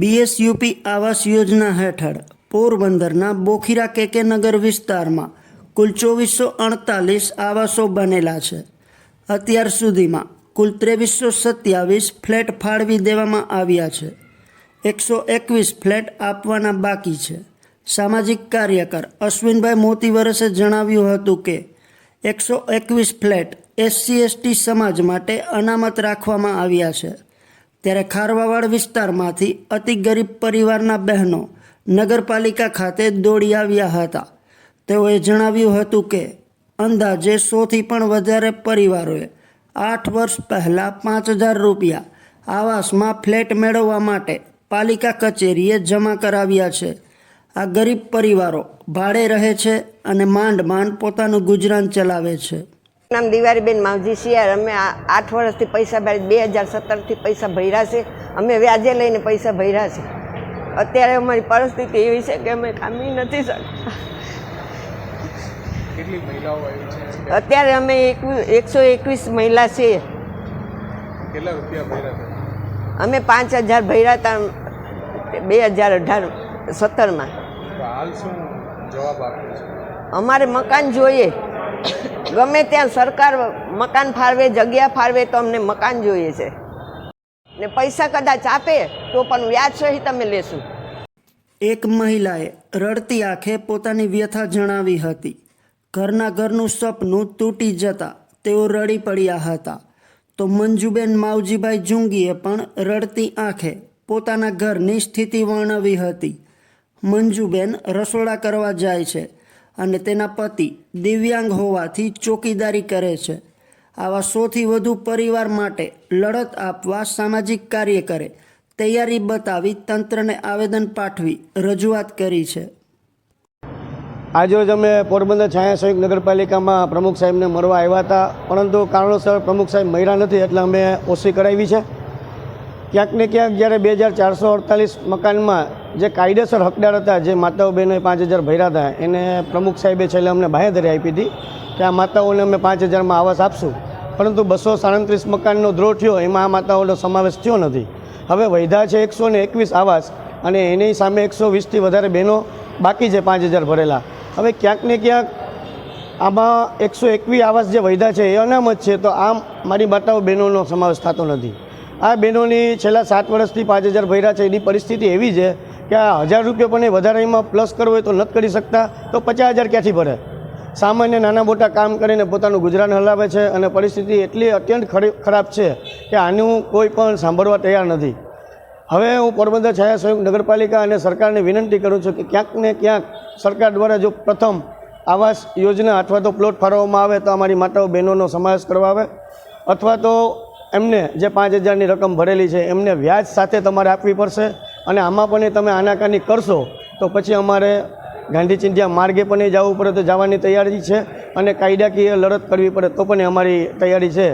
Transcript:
BSUP Awas Yojana હેઠળ પોરબંદરના બોખીરા કેકે નગર વિસ્તારમાં કુલ ચોવીસો અડતાલીસ આવાસો બનેલા છે. અત્યાર સુધીમાં કુલ ત્રેવીસો સત્યાવીસ ફ્લેટ ફાળવી દેવામાં આવ્યા છે. એકસો એકવીસ ફ્લેટ આપવાના બાકી છે. સામાજિક કાર્યકર અશ્વિનભાઈ મોતીવરસે જણાવ્યું હતું કે, એકસો એકવીસ ફ્લેટ એસસી એસટી સમાજ માટે અનામત રાખવામાં આવ્યા છે. ત્યારે ખારવાવાડ વિસ્તારમાંથી અતિ ગરીબ પરિવારના બહેનો નગરપાલિકા ખાતે દોડી આવ્યા હતા. તેઓએ જણાવ્યું હતું કે, અંદાજે સોથી પણ વધારે પરિવારોએ આઠ વર્ષ પહેલાં પાંચ હજાર રૂપિયા આવાસમાં ફ્લેટ મેળવવા માટે પાલિકા કચેરીએ જમા કરાવ્યા છે. આ ગરીબ પરિવારો ભાડે રહે છે અને માંડ માંડ પોતાનું ગુજરાન ચલાવે છે. નામ દિવાળીબેન માવજી શિયાર અમે આઠ વર્ષથી પૈસા ભરી બે હજાર સત્તરથી પૈસા ભર્યા છે. અમે વ્યાજે લઈને પૈસા ભર્યા છે. અત્યારે અમારી પરિસ્થિતિ એવી છે કે અમે કામી નથી શકતા. અત્યારે અમે એકસો એકવીસ મહિલા છીએ. અમે પાંચ હજાર ભર્યા હતા બે હજાર અઢાર સત્તરમાં. અમારે મકાન જોઈએ. ગમે ત્યાં સરકાર મકાન ફાળવે, જગ્યા ફાળવે તો અમને મકાન જોઈએ છે. ને પૈસા કદાચ આપે તો પણ વ્યાજ સહિત અમે લેશું. એક મહિલાએ રડતી આંખે પોતાની વ્યથા જણાવી હતી. ઘરના ઘરનું સપનું તૂટી જતા તેઓ રડી પડ્યા હતા. તો મંજુબેન માવજીભાઈ જુંગીએ પણ રડતી આંખે પોતાના ઘરની સ્થિતિ વર્ણવી હતી. મંજુબેન રસોડા કરવા જાય છે. અને તેના પતિ દિવ્યાંગ હોવાથી ચોકીદારી કરે છે. આવા સોથી વધુ પરિવાર માટે લડત આપવા સામાજિક કાર્યકરે તૈયારી બતાવી તંત્રને આવેદન પાઠવી રજૂઆત કરી છે. આજરોજ અમે પોરબંદર છાયા સંયુક્ત નગરપાલિકામાં પ્રમુખ સાહેબને મળવા આવ્યા હતા. પરંતુ કારણોસર પ્રમુખ સાહેબ મળ્યા નથી એટલે અમે ઓછી કરાવી છે. ક્યાંક ને ક્યાંક જ્યારે બે હજાર ચારસો અડતાલીસ મકાનમાં જે કાયદેસર હકદાર હતા, જે માતાઓ બહેનોએ પાંચ હજાર ભર્યા હતા, એને પ્રમુખ સાહેબે છેલ્લે અમને બાહેધરી આપી હતી કે આ માતાઓને અમે પાંચ હજારમાં આવાસ આપશું. પરંતુ બસો સાડત્રીસ મકાનનો દ્રોહ થયો, એમાં આ માતાઓનો સમાવેશ થયો નથી. હવે વૈધા છે એકસો ને એકવીસ આવાસ અને એની સામે એકસો વીસથી વધારે બહેનો બાકી છે પાંચ હજાર ભરેલા. હવે ક્યાંક ને ક્યાંક આમાં એકસો એકવીસ આવાસ જે વૈધા છે એ અનામત છે, તો આમ મારી માતાઓ બહેનોનો સમાવેશ થતો નથી. આ બહેનોની છેલ્લા સાત વર્ષથી પાંચ હજાર ભર્યા છે, એની પરિસ્થિતિ એવી છે કે આ હજાર રૂપિયા પણ એ વધારે એમાં પ્લસ કરવો હોય તો નથી કરી શકતા, તો પચાસ હજાર ક્યાંથી ભરે? સામાન્ય નાના મોટા કામ કરીને પોતાનું ગુજરાન હલાવે છે અને પરિસ્થિતિ એટલી અત્યંત ખરી- ખરાબ છે કે આનું કોઈ પણ સાંભળવા તૈયાર નથી. હવે હું પોરબંદર છાયા સંયુક્ત નગરપાલિકા અને સરકારને વિનંતી કરું છું કે ક્યાંક ને ક્યાંક સરકાર દ્વારા જો પ્રથમ આવાસ યોજના અથવા તો પ્લોટ ફાળવવામાં આવે તો અમારી માતાઓ બહેનોનો સમાવેશ કરવા આવે અથવા તો એમને જે પાંચ હજારની રકમ ભરેલી છે એમને વ્યાજ સાથે તમારે આપવી પડશે. અને આમાં પણ તમે આનાકાની કરશો, તો પછી અમારે ગાંધી ચિંધ્યા માર્ગે પણ જવું પડે તો જવાની તૈયારી છે અને કાયદાકીય લડત કરવી પડે તો પણ અમારી તૈયારી છે.